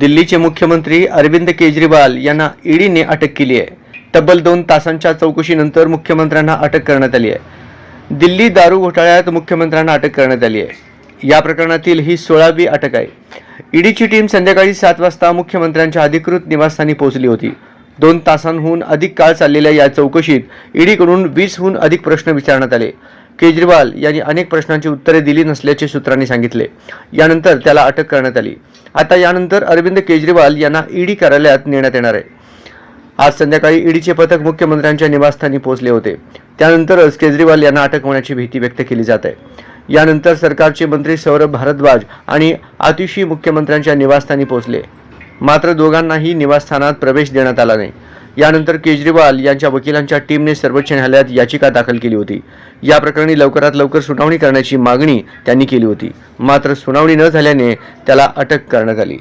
दिल्लीचे मुख्यमंत्री अरविंद केजरीवाल यांना ईडीने अटक केली आहे. तब्बल दोन तासांच्या चौकशीनंतर मुख्यमंत्र्यांना अटक करण्यात आली आहे. दिल्ली दारू घोटाळ्यात मुख्यमंत्र्यांना अटक करण्यात आली आहे. या प्रकरणातील ही सोळावी अटक आहे. ईडीची टीम संध्याकाळी सात वाजता मुख्यमंत्र्यांच्या अधिकृत निवासस्थानी पोहोचली होती. दोन तासांहून अधिक काळ चाललेल्या या चौकशीत ईडीकडून वीसहून अधिक प्रश्न विचारण्यात आले. केजरीवाल यांनी अनेक प्रश्नांची उत्तरे दिली नसल्याचे सूत्रांनी सांगितले. यानंतर त्याला अटक करण्यात आली. आता यानंतर अरविंद केजरीवाल यांना ईडी कार्यालयात नेण्यात येणार आहे. आज संध्याकाळी ईडीचे पथक मुख्यमंत्र्यांच्या निवासस्थानी पोहोचले होते. त्यानंतरच केजरीवाल यांना अटक होण्याची भीती व्यक्त केली जात आहे. यानंतर सरकारचे मंत्री सौरभ भारद्वाज आणि आतिशी मुख्यमंत्र्यांच्या निवासस्थानी पोहोचले. मात्र दोघांनाही निवासस्थानात प्रवेश देण्यात आला नाही. यानंतर केजरीवाल यांच्या वकिलांच्या टीमने सर्वोच्च न्यायालयात याचिका दाखल केली होती. या प्रकरणी लवकरात लवकर सुनावणी करण्याची मागणी त्यांनी केली होती. मात्र सुनावणी न झाल्याने त्याला अटक करण्यात आली.